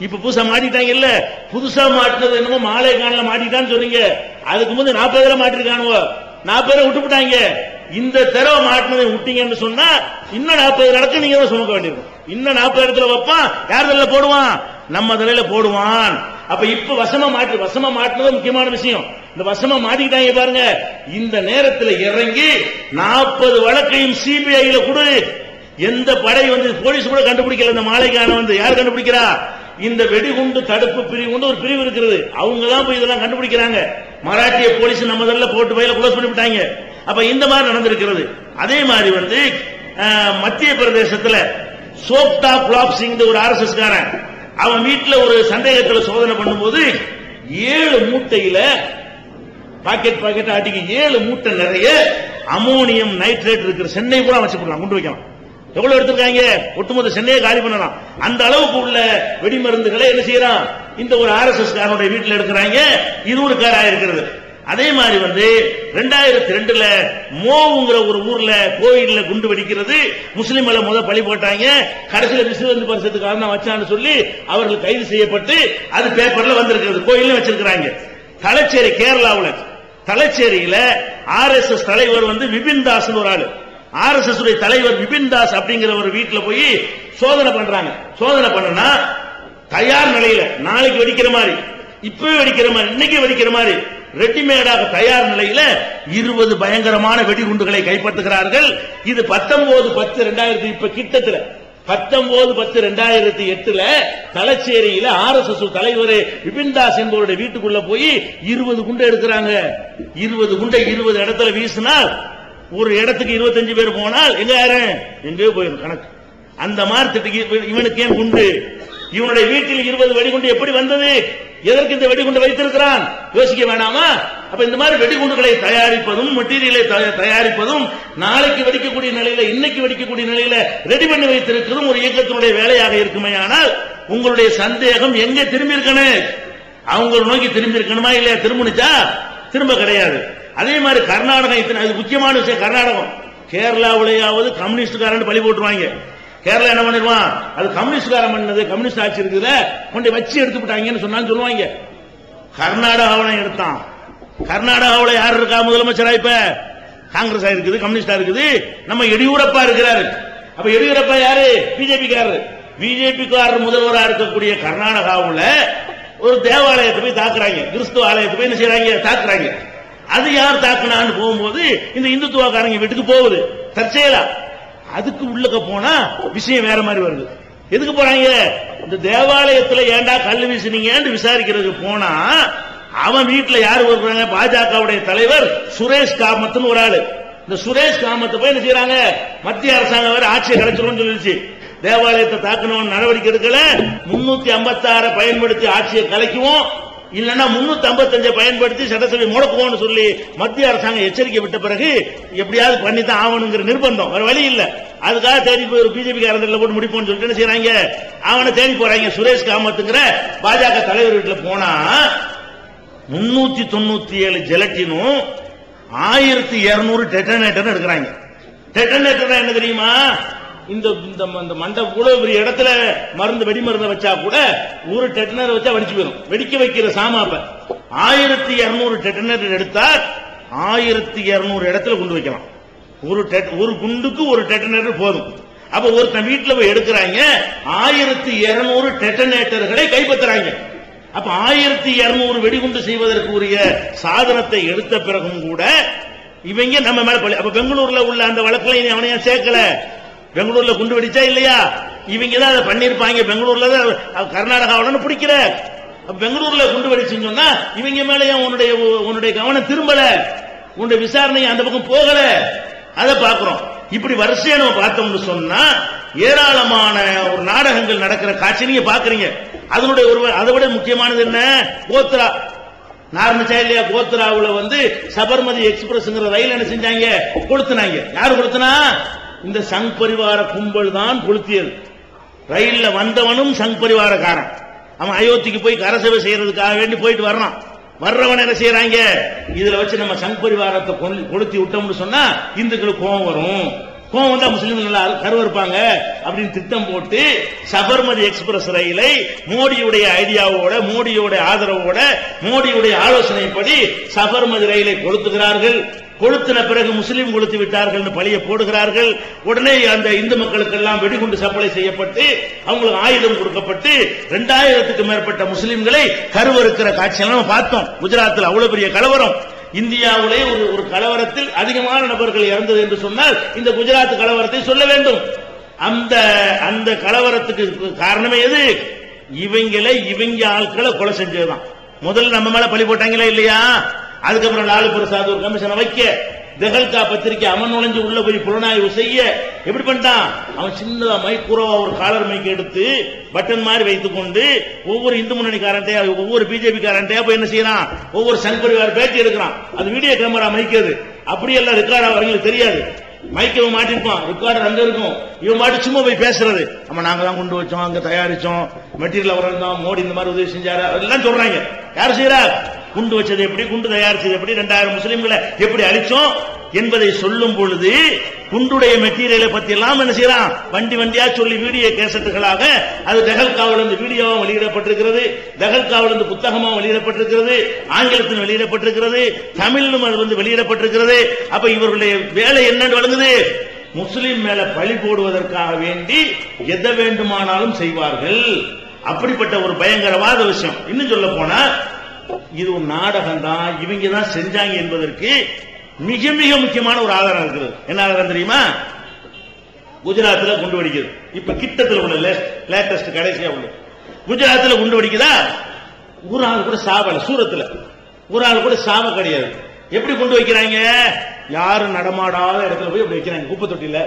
இப்ப புதுசா மாட்டிட்டாங்க இல்ல? புதுசா மாட்டினது என்னமோ மாலை காணல மாட்டிட்டான்னு சொன்னீங்க. அதுக்கு முந்தைய நாற்பது பேரை மாட்டிருக்கானுவோ? நாற்பது பேரை விட்டுவிட்டாங்க இந்த தடவை மாட்டினதை விட்டீங்கன்னு சொன்னா இன்னும் நாற்பது நடக்க நீங்க தான் சுமக்க வேண்டியிருக்கும் இன்னும் நாற்பது இடத்துல வைப்பான் யார் தலையில போடுவான்? நம்ம தலையில போடுவான். அப்ப இப்ப வசமா மாட்டு வசமா மாட்டினது முக்கியமான விஷயம். இந்த வசமா மாட்டிக்கிட்டாங்க பாருங்க. இந்த நேரத்தில் இறங்கி நாற்பது வழக்கையும் சிபிஐல கொடு. எந்த படை வந்து போலீஸ் கூட கண்டுபிடிக்கல இந்த மாலைக்கான வந்து. யார் கண்டுபிடிக்கிறா? இந்த வெடிகுண்டு தடுப்பு பிரிவு ஒரு பிரிவு இருக்கிறது அவங்க தான் போய் இதெல்லாம் கண்டுபிடிக்கிறாங்க. மராட்டிய போலீஸ் நம்ம இதில் போட்டு பயில க்ளோஸ் பண்ணிவிட்டாங்க அப்ப இந்த மாதிரி நடந்திருக்கிறது. அதே மாதிரி வந்து மத்திய பிரதேசத்தில் சோப்டா குலாப் சிங் ஒரு ஆர்எஸ்எஸ் காரன் அவன் வீட்டில் ஒரு சந்தேகத்தில் சோதனை பண்ணும்போது ஏழு மூட்டையில பாக்கெட் பாக்கெட் ஆட்டிக்கு ஏழு மூட்டை நிறைய அமோனியம் நைட்ரேட் இருக்கிற சென்னை கூட வச்சு போடலாம் கொண்டு வைக்கலாம். எவ்வளவு எடுத்திருக்காங்க? ஒட்டுமொத்த சென்னையை காலி பண்ணலாம். அந்த அளவுக்கு உள்ள வெடிமருந்துகளை என்ன செய்யறான்? இந்த ஒரு ஆர்எஸ்எஸ் காரனுடைய வீட்டில் எடுக்கிறாங்க. இது ஒரு காரா இருக்கிறது. அதே மாதிரி வந்து ரெண்டாயிரத்தி ரெண்டுல மோவுங்கிற ஒரு ஊர்ல கோயில்ல குண்டு வெடிக்கிறது. முஸ்லீம்களை முதல் முத பழி போட்டாங்க. கடைசியில விசுவந்து பரிசத்துக்கு காரணம் வச்சான்னு சொல்லி அவர்கள் கைது செய்யப்பட்டு அது பேப்பர்ல வந்திருக்கிறது. கோயில்ல வச்சிருக்கிறாங்க. தலைச்சேரி கேரளாவில் தலைச்சேரியில ஆர்எஸ்எஸ் தலைவர் வந்து விபின் தாஸ் ஒரு ஆளு. ஆர்எஸ்எஸ் உடைய தலைவர் விபின் தாஸ் அப்படிங்கிற ஒரு வீட்டுல போய் சோதனை பண்றாங்க. சோதனை பண்ணனா தயார் நிலையில நாளைக்கு வெடிக்கிற மாதிரி இப்பவே வெடிக்கிற மாதிரி இன்னைக்கு வெடிக்கிற மாதிரி ரெடிமேடாக தயார் நிலையில இருபது பயங்கரமான வெடிகுண்டுகளை கைப்பற்றுகிறார்கள். இது பத்தொன்பது பத்து ரெண்டாயிரத்தி இப்ப கிட்டத்துல பத்தொன்பது பத்து ரெண்டாயிரத்தி எட்டுல தலைச்சேரியில ஆர் எஸ் எஸ் தலைவர் விபின் தாஸ் என்பவருடைய வீட்டுக்குள்ள போய் இருபது குண்டை எடுக்கிறாங்க. இருபது குண்டை இருபது இடத்துல வீசினால் ஒரு இடத்துக்கு இருபத்தஞ்சு பேர் போனால் எங்க யாரு? எங்கேயோ போயிடும் கணக்கு. அந்த மார்க்கெட்டுக்கு இவனுக்கு ஏன் குண்டு? இவனுடைய வீட்டில் இருபது வெடிகுண்டு எப்படி வந்தது? எதற்கு இந்த வெடிகுண்டு வைத்திருக்கிறான்? யோசிக்க வேணாமா? அப்ப இந்த மாதிரி வெடிகுண்டுகளை தயாரிப்பதும் மெட்டீரியலை தயா- தயாரிப்பதும் நாளைக்கு வெடிக்கக்கூடிய நிலையில இன்னைக்கு வெடிக்கக்கூடிய நிலையில ரெடி பண்ணி வைத்திருக்கிறதும் ஒரு இயக்கத்தினுடைய வேலையாக இருக்குமே ஆனால் உங்களுடைய சந்தேகம் எங்க திரும்பி இருக்கணும் அவங்க நோக்கி திரும்பி இருக்கணுமா இல்லையா? திரும்பிச்சா திரும்ப கிடையாது. அதே மாதிரி கர்நாடகம் இத்தனை அது முக்கியமான விஷயம் கர்நாடகம். கேரளாவிலேயாவது கம்யூனிஸ்டுக்காரன் பழி போட்டுருவாங்க. கேரளா என்ன பண்ணிடுவான் அது கம்யூனிஸ்ட்காரன் பண்ணது கம்யூனிஸ்ட் ஆட்சி இருக்குதுல கொண்டு வச்சு எடுத்து விட்டாங்கன்னு சொன்னான்னு சொல்லுவாங்க. கர்நாடகாவில் எடுத்தான். கர்நாடகாவில் யார் இருக்கா முதலமைச்சரா இப்ப? காங்கிரஸ் இருக்குது கம்யூனிஸ்டா இருக்குது. நம்ம எடியூரப்பா இருக்கிறாரு. அப்ப எடியூரப்பா யாரு? பிஜேபி காரர் பிஜேபி காரர் இருக்கக்கூடிய கர்நாடகாவில் ஒரு தேவாலயத்தை போய் தாக்குறாங்க. கிறிஸ்துவ ஆலயத்தை போய் என்ன செய்யறாங்க தாக்குறாங்க. அது யார் தாக்குனான்னு போகும்போது இந்த இந்துத்துவக்காரங்க வீட்டுக்கு போகுது. தற்செயலா. அதுக்கு உள்ளக்க போனா விஷயம் வேற மாதிரி வருது. எதுக்கு போறாங்க? இந்த தேவாலயத்துல ஏண்டா கல் வீசுனீங்கன்னு விசாரிக்கிறதுக்கு போனா அவன் வீட்டுல யாரு வருவாங்க பாஜகவுடைய தலைவர் சுரேஷ் காமத்னு ஒரு ஆளு. இந்த சுரேஷ் காமத்தை போய் என்ன செய்யறாங்க? மத்திய அரசாங்கம் வேற ஆட்சியை கிடைச்சிடும் சொல்லிடுச்சு தேவாலயத்தை தாக்கணும் நடவடிக்கை எடுக்கல. முன்னூத்தி ஐம்பத்தாறு பயன்படுத்தி ஆட்சியை கலைக்குவோம். இல்லைன்னா முன்னூத்தி ஐம்பத்தஞ்சை பயன்படுத்தி சட்டசபை முடக்குவோம்னு சொல்லி மத்திய அரசாங்கம் எச்சரிக்கை விட்ட பிறகு எப்படியாவது பண்ணித்தான் ஆகணுங்கிற நிர்பந்தம். வேற வழி இல்லை. அதுக்காக தேடி போய் ஒரு பிஜேபி காரந்தில் போட்டு முடிப்போம்னு சொல்லிட்டு என்ன செய்யறாங்க அவனை தேடி போறாங்க சுரேஷ் காமத்துங்கிற பாஜக தலைவர் வீட்டில் போனா முன்னூத்தி தொண்ணூத்தி ஏழு ஜெலட்டினும் ஆயிரத்தி இருநூறு டெட்டனேட்டர் எடுக்கிறாங்க. டெட்டனேட்டர் என்ன தெரியுமா? இந்த இந்த ம- இந்த மண்டை இவ்வளவு பெரிய இடத்துல மருந்து வெடி மருந்தை வச்சா கூட ஒரு டெட்டனர் வச்சா வெடிச்சு போயிடும் வெடிக்க வைக்கிற சாமாப்ப ஆயிரத்தி இருநூறு டெட்டனேட்டர் எடுத்தா ஆயிரத்தி இருநூறு இடத்துல கொண்டு வைக்கலாம். ஒரு டெட்- ஒரு குண்டுக்கு ஒரு டெட்டனேட்டர் போதும். அப்ப ஒருத்தன் வீட்டுல போய் எடுக்கிறாங்க ஆயிரத்தி இருநூறு டெட்டனேட்டர்களை கைப்பற்றுறாங்க. அப்ப ஆயிரத்தி இருநூறு வெடிகுண்டு செய்வதற்கு உரிய சாதனத்தை எடுத்த பிறகும் கூட இவங்க நம்ம மேல பழி அப்ப பெங்களூர்ல உள்ள அந்த வழக்குல அவனையும் சேர்க்கல. பெங்களூர்ல குண்டு வெடிச்சா இல்லையா? இவங்க தான் அதை பண்ணிருப்பாங்க பெங்களூர்ல தான் கர்நாடகாவுடன் பிடிக்கல. பெங்களூர்ல குண்டு வெடிச்சுன்னு சொன்னா இவங்க மேல ஏன் உன்னுடைய உன்னுடைய கவனம் திரும்பல? உன்னுடைய விசாரணை அந்த பக்கம் போகல. அதை பார்க்கிறோம். இப்படி வரிசையா நம்ம பார்த்தோம்னு சொன்னா ஏராளமான ஒரு நாடகங்கள் நடக்கிற காட்சி நீங்க பாக்குறீங்க அதனுடைய ஒரு அதை விட முக்கியமானது என்ன? கோத்ரா. நார்மச்சா இல்லையா கோத்ராவுல வந்து சபர்மதி எக்ஸ்பிரஸ்ங்கிற ரயில் என்ன செஞ்சாங்க? கொளுத்துனாங்க. யாரு கொளுத்துனா? இந்த சங் பரிவார கும்பல் தான் கொளுத்தியது. ரயில்ல வந்தவனும் சங் பரிவாரக்காரன். அவன் அயோத்திக்கு போய் கரசேவை செய்யறதுக்காக வேண்டி போயிட்டு வர்றான். வர்றவன் என்ன செய்யறாங்க? இதுல வச்சு நம்ம சங் பரிவாரத்தை கொளுத்தி விட்டோம்னு சொன்னா இந்துக்களுக்கு கோபம் வரும். கோவம் வந்தா முஸ்லீம்கள் கருவறுப்பாங்க அப்படின்னு திட்டம் போட்டு சபர்மதி எக்ஸ்பிரஸ் ரயிலை மோடியுடைய ஐடியாவோட மோடியுடைய ஆதரவோட மோடியுடைய ஆலோசனைப்படி சபர்மதி ரயிலை கொளுத்துகிறார்கள். கொளுத்தின பிறகு முஸ்லீம் கொளுத்து விட்டார்கள் பழிய போடுகிறார்கள். உடனே அந்த இந்து மக்களுக்கெல்லாம் வெடிகுண்டு சப்ளை செய்யப்பட்டு அவங்களுக்கு ஆயுதம் கொடுக்கப்பட்டு ரெண்டாயிரத்துக்கு மேற்பட்ட முஸ்லீம்களை கருவறுக்கிற காட்சியெல்லாம் நம்ம பார்த்தோம். குஜராத்தில் அவ்வளவு பெரிய கலவரம். இந்தியாவிலே ஒரு ஒரு கலவரத்தில் அதிகமான நபர்கள் இறந்தது என்று சொன்னால் இந்த குஜராத் கலவரத்தை சொல்ல வேண்டும். அந்த அந்த கலவரத்துக்கு காரணமே எது? இவங்களை இவங்க ஆட்களை கொலை செஞ்சதுதான். முதல்ல நம்ம மேல பழி போட்டாங்களா இல்லையா? அதுக்கப்புறம் லாலு பிரசாத் ஒரு கமிஷனை வைக்க தெஹல்கா பத்திரிக்கை அவன் நுழைஞ்சு உள்ள போய் புலனாய்வு செய்ய எப்படி பண்ணிட்டான்? அவன் சின்னதா மைக்குறவா ஒரு காலர் மைக் எடுத்து பட்டன் மாதிரி வைத்துக் கொண்டு ஒவ்வொரு இந்து முன்னணிக்காரன்ட்டையா ஒவ்வொரு பிஜேபி காரன்ட்டையா போய் என்ன செய்யறான்? ஒவ்வொரு சங் பரிவார் பேட்டி எடுக்கிறான். அது வீடியோ கேமரா மைக் அது அப்படியெல்லாம் ரெக்கார்ட் அவங்களுக்கு தெரியாது. மைக்க மாட்டிருப்பான். ரெக்கார்டர் அங்க இருக்கும். இவன் மாட்டி சும்மா போய் பேசுறது. நம்ம நாங்க தான் கொண்டு வச்சோம் அங்க தயாரிச்சோம். மெட்டீரியல் அவர் மோடி இந்த மாதிரி உதவி செஞ்சாரு. எல்லாம் சொல்றாங்க. யார் செய்யறா குண்டு வச்சது எப்படி? குண்டு தயாரிச்சது எப்படி? ரெண்டாயிரம் முஸ்லிம்களை எப்படி அழிச்சோம்? என்பதை சொல்லும் பொழுது குண்டுடைய மெட்டீரியலை பத்தி எல்லாம் என்ன செய்யலாம்? வண்டி வண்டியா சொல்லி வீடியோ கேசட்டுகளாக அது தகல்காவிலிருந்து வீடியோவும் வெளியிடப்பட்டிருக்கிறது தகல்காவிலிருந்து புத்தகமும் வெளியிடப்பட்டிருக்கிறது ஆங்கிலத்தில் வெளியிடப்பட்டிருக்கிறது தமிழிலும் அது வந்து வெளியிடப்பட்டிருக்கிறது. அப்ப இவர்களுடைய வேலை என்னன்னு வழங்குது? முஸ்லிம் மேல பழி போடுவதற்காக வேண்டி எதை வேண்டுமானாலும் செய்வார்கள். அப்படிப்பட்ட ஒரு பயங்கரவாத விஷயம். இன்னும் சொல்ல போனா இது ஒரு நாடகம் தான் இவங்க தான் செஞ்சாங்க என்பதற்கு மிக மிக முக்கியமான ஒரு ஆதாரம் இருக்குது என்ன ஆதாரம் தெரியுமா? குஜராத்ல குண்டு வெடிக்குது. இப்ப கிட்டத்தில் உள்ள லேட்டஸ்ட் கடைசியா உள்ள. குஜராத்ல குண்டு வெடிக்குதா? ஒரு ஆள் கூட சாவல சூரத்துல. ஒரு ஆள் கூட சாவ கிடையாது. எப்படி கொண்டு வைக்கிறாங்க? யாரும் நடமாடாத இடத்துல போய் அப்படி வைக்கிறாங்க குப்பை தொட்டியில.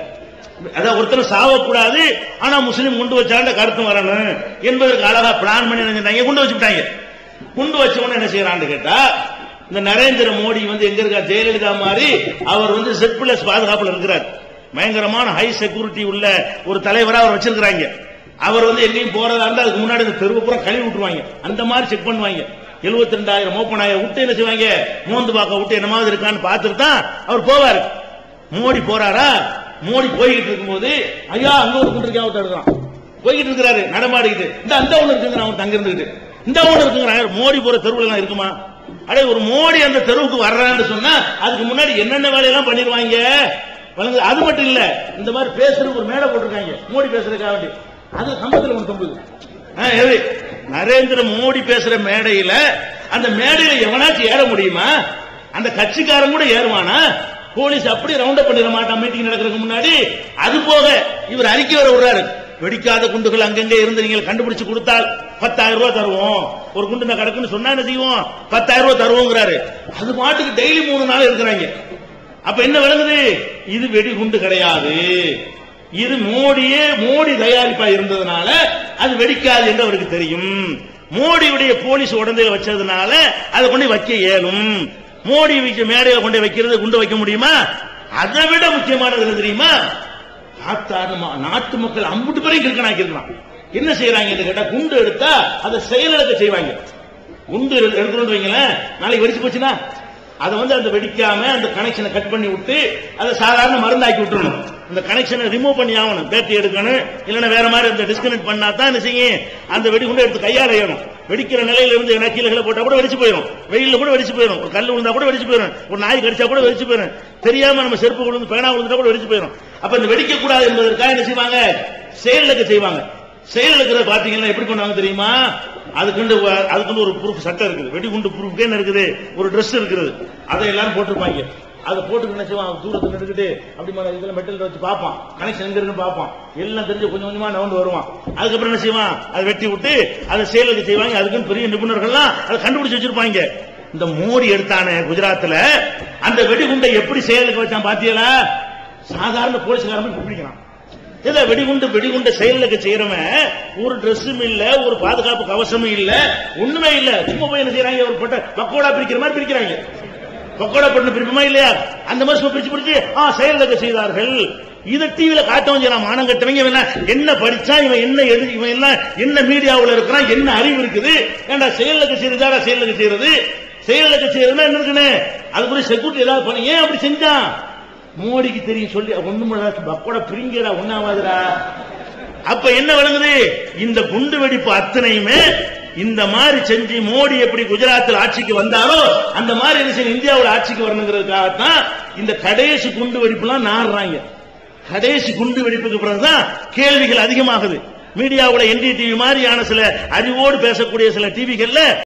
அதான் ஒருத்தர் சாவக்கூடாது ஆனா முஸ்லீம் குண்டு வச்சாண்ட கருத்து வரணும் என்பதற்கு அழகா பிளான் பண்ணி கொண்டு குண்டு வச்சுட்டாங்க குண்டு வச்சவன என்ன செய்யறான்னு கேட்டா இந்த நரேந்திர மோடி வந்து எங்க இருக்கா ஜெயலலிதா மாதிரி அவர் வந்து செட் பிளஸ் பாதுகாப்புல இருக்கிறார். பயங்கரமான ஹை செக்யூரிட்டி உள்ள ஒரு தலைவரா அவர் வச்சிருக்கிறாங்க. அவர் வந்து எங்கேயும் போறதா இருந்தா அதுக்கு முன்னாடி இந்த தெருவு பூரா கழுவி விட்டுருவாங்க. அந்த மாதிரி செக் பண்ணுவாங்க. எழுபத்தி ரெண்டாயிரம் ஓப்பனாயிரம் விட்டு என்ன செய்வாங்க? மோந்து பார்க்க விட்டு என்னமாவது இருக்கான்னு பார்த்துட்டு தான் அவர் போவாரு. மோடி போறாரா? மோடி போய்கிட்டு இருக்கும்போது ஐயா அங்க ஒரு குண்டு இருக்கா எடுக்கிறான் போய்கிட்டு இருக்கிறாரு நடமாடிக்கிட்டு. இந்த அந்த ஒண்ணு இருக்குங்க அவன் தங்க இருந்துகிட்டு இந்த ஒண்ணு இருக்குங்கிறாங்க மோடி போற தெருவுல எல்லாம் இருக்குமா? அடே ஒரு மோடி அந்த தெருவுக்கு வர்றான்னு சொன்னா அதுக்கு முன்னாடி என்னென்ன வேலையெல்லாம் பண்ணிடுவாங்க? அது மட்டும் இல்ல இந்த மாதிரி பேசுறதுக்கு ஒரு மேடை போட்டிருக்காங்க. மோடி பேசுறதுக்காக வேண்டி. அது கம்பத்துல ஒன்று தொங்குது ஆ, நரேந்திர மோடி பேசுற மேடையில அந்த மேடையில எவனாச்சும் ஏற முடியுமா? அந்த கட்சிக்காரன் கூட ஏறுவானா? போலீஸ் அப்படி ரவுண்ட் அப் பண்ணிட மாட்டான் மீட்டிங் நடக்கிறதுக்கு முன்னாடி. அது போக இவர் அறிக்கை வர விடுறாரு. வெடிக்காத குண்டுகள் அங்கங்கே இருந்து நீங்கள் கண்டுபிடிச்சு கொடுத்தால் பத்தாயிரம் ரூபாய் தருவோம். ஒரு குண்டு நான் கிடக்குன்னு சொன்னா என்ன செய்வோம்? பத்தாயிரம் ரூபாய் தருவோங்கிறாரு. அது மாட்டுக்கு டெய்லி மூணு நாள் இருக்கிறாங்க. அப்ப என்ன விளங்குது? இது வெடி குண்டு கிடையாது. இது மோடியே மோடி தயாரிப்பா இருந்ததுனால அது வெடிக்காது என்று அவருக்கு தெரியும். மோடியுடைய போலீஸ் உடந்தையில வச்சதுனால அதை கொண்டு வைக்க இயலும். மோடி வச்ச மேடையில கொண்டு வைக்கிறது குண்டு வைக்க முடியுமா? அதை விட முக்கியமானது தெரியுமா? நாட்டாறு நாட்டு மக்கள் அம்புட்டு பேரையும் கிறுக்கனாக்கிருக்கலாம் என்ன செய்யறாங்க கேட்டா குண்டு எடுத்தா அதை செயலிழக்க செய்வாங்க. குண்டு எடுக்கணும்னு வைங்களேன் நாளைக்கு வெடிச்சு போச்சுன்னா அதை வந்து அந்த வெடிக்காம அந்த கனெக்ஷனை கட் பண்ணி விட்டு அதை சாதாரண மருந்தாக்கி விட்டுருணும் அந்த கனெக்ஷனை ரிமூவ் பண்ணி ஆகணும். பேட்டரி எடுக்கணும். இல்லைன்னா வேற மாதிரி அந்த டிஸ்கனெக்ட் பண்ணா தான் என்ன செய்யும்? அந்த வெடிகுண்டை எடுத்து கையால் ஏறணும். வெடிக்கிற நிலையில இருந்து என்ன கீழே போட்டா கூட வெடிச்சு போயிடும் வெயில கூட வெடிச்சு போயிடும் ஒரு கல் விழுந்தா கூட வெடிச்சு போயிடும் ஒரு நாய் கடிச்சா கூட வெடிச்சு போயிடும் தெரியாம நம்ம செருப்பு விழுந்து பேனா விழுந்தா கூட வெடிச்சு போயிடும் அப்ப இந்த வெடிக்க கூடாது என்பதற்காக என்ன செய்வாங்க? செயலுக்கு செய்வாங்க. செயலுக்கு பாத்தீங்கன்னா எப்படி பண்ணுவாங்க தெரியுமா? அதுக்குண்டு வ- அதுக்குண்டு ஒரு ப்ரூஃப் சட்டம் இருக்குது. வெடிகுண்டு ப்ரூஃப் என்ன இருக்குது? ஒரு ட்ரெஸ் இருக்குது. அதை எல்லாரும் போட்டிருப்பாங்க. அதை போட்டு என்ன செய்வான்? தூரத்தில் நின்றுக்கிட்டு அப்படி மேல இதுல மெட்டல் வச்சு பார்ப்பான். கனெக்ஷன் எங்க இருக்குன்னு பார்ப்பான். எல்லாம் தெரிஞ்சு கொஞ்சம் கொஞ்சமா நவுண்டு வருவான். அதுக்கப்புறம் என்ன செய்வான்? அதை வெட்டி விட்டு அதை செயலுக்கு செய்வாங்க. அதுக்குன்னு பெரிய நிபுணர்கள்லாம் அதை கண்டுபிடிச்சு வச்சிருப்பாங்க. இந்த மோடி எடுத்தானே குஜராத்தில் அந்த வெடிகுண்டை எப்படி செயலுக்கு வச்சான் பாத்தீங்களா சாதாரண போலீஸ்காரன் பிடிக்கிறான் ஏதோ வெடிகுண்டு வெடிகுண்டு செயலுக்கு செய்யறவன் ஒரு ட்ரெஸ்ஸும் இல்ல ஒரு பாதுகாப்பு கவசமும் இல்ல ஒண்ணுமே இல்ல. சும்மா போய் என்ன செய்யறாங்க ஒரு பட்ட பக்கோடா பிரிக்கிற மாதிரி பிரிக்கிறாங்க. பக்கோடா பண்ண பிரிப்புமா இல்லையா? அந்த மாதிரி சும்மா பிரிச்சு பிடிச்சு ஆ செயலுக்கு செய்தார்கள். இதை டிவியில காட்டவும் செய்யலாம் மானம் கட்டவங்க. இவன் என்ன- படிச்சா இவன் என்ன எழுதி இவன் எல்லாம் என்ன மீடியாவில் இருக்கிறான் என்ன அறிவு இருக்குது? ஏன்டா செயலுக்கு செய்யறதா செயலுக்கு செய்யறது? செயலுக்கு செய்யறதுன்னா என்ன இருக்குன்னு? அதுக்குரிய செக்யூரிட்டி ஏதாவது பண்ணி. ஏன் அப்படி செஞ்சான்? மோடிக்கு தெரியும் சொல்லி ஒண்ணுமே பக்கோட பிரிங்கடா ஒண்ணாவாதுடா அப்ப என்ன விளங்குது? இந்த குண்டு வெடிப்பு அத்தனையுமே இந்த மாதிரி செஞ்சு மோடி எப்படி குஜராத்தில் ஆட்சிக்கு வந்தாரோ அந்த மாதிரி என்ன செய்யணும்? இந்தியாவில் ஆட்சிக்கு வரணுங்கிறதுக்காகத்தான் இந்த கடைசி குண்டு வெடிப்புலாம் நாடுறாங்க. கடைசி குண்டு வெடிப்புக்கு பிறகுதான் கேள்விகள் அதிகமாகுது. மீடியாவுல என்டி டிவி மாதிரியான சில அறிவோடு பேசக்கூடிய சில டிவிகள்ல